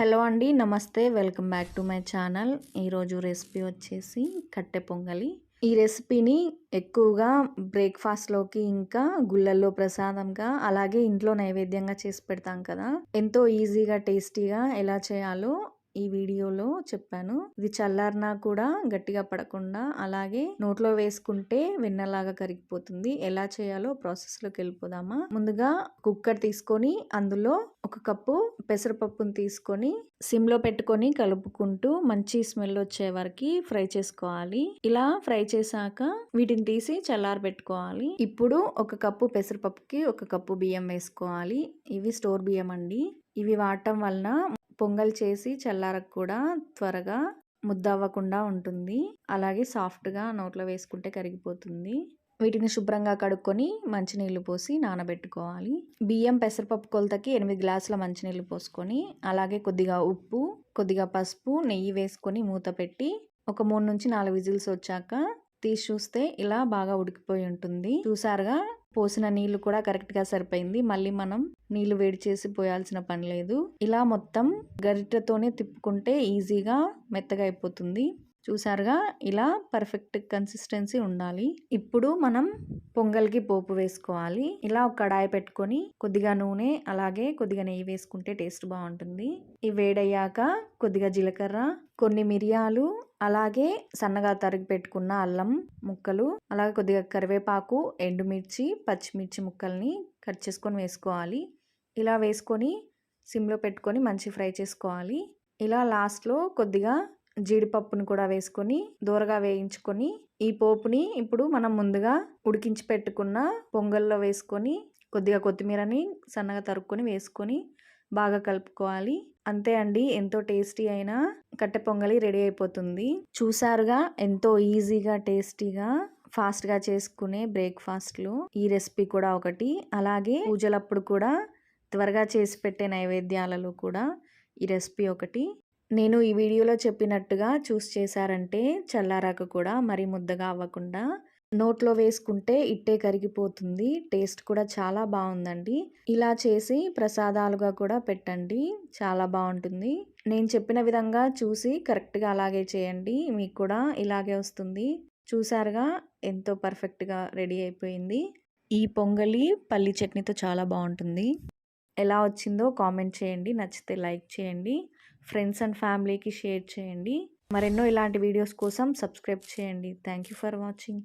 Hello అండి నమస్తే. Welcome back to my channel. ఈరోజు రెసిపీ వచ్చేసి కట్టె పొంగలి. ఈ రెసిపీని ఎక్కువగా బ్రేక్ఫాస్ట్లోకి ఇంకా గుళ్ళల్లో ప్రసాదంగా అలాగే ఇంట్లో నైవేద్యంగా చేసి పెడతాం కదా. ఎంతో ఈజీగా టేస్టీగా ఎలా చేయాలో ఈ వీడియోలో చెప్పాను. ఇది చల్లారినా కూడా గట్టిగా పడకుండా అలాగే నోట్లో వేసుకుంటే వెన్నలాగా కరిగిపోతుంది. ఎలా చేయాలో ప్రాసెస్లోకి వెళ్ళిపోదామా? ముందుగా కుక్కర్ తీసుకొని అందులో ఒక కప్పు పెసరపప్పును తీసుకొని సిమ్లో పెట్టుకొని కలుపుకుంటూ మంచి స్మెల్ వచ్చే వరకు ఫ్రై చేసుకోవాలి. ఇలా ఫ్రై చేశాక వీటిని తీసి చల్లారి పెట్టుకోవాలి. ఇప్పుడు ఒక కప్పు పెసరపప్పుకి ఒక కప్పు బియ్యం వేసుకోవాలి. ఇవి స్టోర్ బియ్యం అండి ఇవి వాడటం వలన పొంగల్ చేసి చల్లారకు కూడా త్వరగా ముద్ద అవ్వకుండా ఉంటుంది. అలాగే సాఫ్ట్గా నోట్లో వేసుకుంటే కరిగిపోతుంది. వీటిని శుభ్రంగా కడుక్కొని మంచినీళ్ళు పోసి నానబెట్టుకోవాలి. బియ్యం పెసరపప్పు కొలతకి ఎనిమిది గ్లాసుల మంచినీళ్ళు పోసుకొని అలాగే కొద్దిగా ఉప్పు కొద్దిగా పసుపు నెయ్యి వేసుకొని మూత పెట్టి ఒక మూడు నుంచి నాలుగు విజిల్స్ వచ్చాక తీసి చూస్తే ఇలా బాగా ఉడికిపోయి ఉంటుంది. చూసారుగా? పోసిన నీళ్ళు కూడా కరెక్ట్గా సరిపోయింది. మళ్ళీ మనం నీళ్ళు వేడి చేసి పోయాల్సిన పని లేదు. ఇలా మొత్తం గరిటెతోనే తిప్పుకుంటే ఈజీగా మెత్తగా అయిపోతుంది. చూసారుగా? ఇలా పర్ఫెక్ట్ కన్సిస్టెన్సీ ఉండాలి. ఇప్పుడు మనం పొంగల్కి పోపు వేసుకోవాలి. ఇలా ఒక కడాయి పెట్టుకొని కొద్దిగా నూనె అలాగే కొద్దిగా నెయ్యి వేసుకుంటే టేస్ట్ బాగుంటుంది. ఇవి వేడయ్యాక కొద్దిగా జీలకర్ర కొన్ని మిరియాలు అలాగే సన్నగా తరిగి పెట్టుకున్న అల్లం ముక్కలు అలాగే కొద్దిగా కరివేపాకు ఎండుమిర్చి పచ్చిమిర్చి ముక్కల్ని కట్ చేసుకొని వేసుకోవాలి. ఇలా వేసుకొని సిమ్లో పెట్టుకొని మంచి ఫ్రై చేసుకోవాలి. ఇలా లాస్ట్లో కొద్దిగా జీడిపప్పును కూడా వేసుకొని దూరగా వేయించుకొని ఈ పోపుని ఇప్పుడు మనం ముందుగా ఉడికించి పెట్టుకున్న పొంగల్లో వేసుకొని కొద్దిగా కొత్తిమీరని సన్నగా తరుక్కొని వేసుకొని బాగా కలుపుకోవాలి. అంతే అండి ఎంతో టేస్టీ అయిన కట్టె పొంగలి రెడీ అయిపోతుంది. చూసారుగా ఎంతో ఈజీగా టేస్టీగా ఫాస్ట్గా చేసుకునే బ్రేక్ఫాస్ట్లు. ఈ రెసిపీ కూడా ఒకటి. అలాగే పూజలప్పుడు కూడా త్వరగా చేసి పెట్టే నైవేద్యాలలో కూడా ఈ రెసిపీ ఒకటి. నేను ఈ వీడియోలో చెప్పినట్టుగా చూస్ చేశారంటే చల్లారాక కూడా మరి ముద్దగా అవ్వకుండా నోట్లో వేసుకుంటే ఇట్టే కరిగిపోతుంది టేస్ట్ కూడా చాలా బాగుందండి. ఇలా చేసి ప్రసాదాలుగా కూడా పెట్టండి చాలా బాగుంటుంది. నేను చెప్పిన విధంగా చూసి కరెక్ట్గా అలాగే చేయండి మీకు కూడా ఇలాగే వస్తుంది. చూసారుగా ఎంతో పర్ఫెక్ట్గా రెడీ అయిపోయింది. ఈ పొంగలి పల్లి చట్నీతో చాలా బాగుంటుంది. ఎలా వచ్చిందో కామెంట్ చేయండి నచ్చితే లైక్ చేయండి. ఫ్రెండ్స్ అండ్ ఫ్యామిలీకి షేర్ చేయండి. మరెన్నో ఇలాంటి వీడియోస్ కోసం సబ్స్క్రైబ్ చేయండి. Thank you for watching.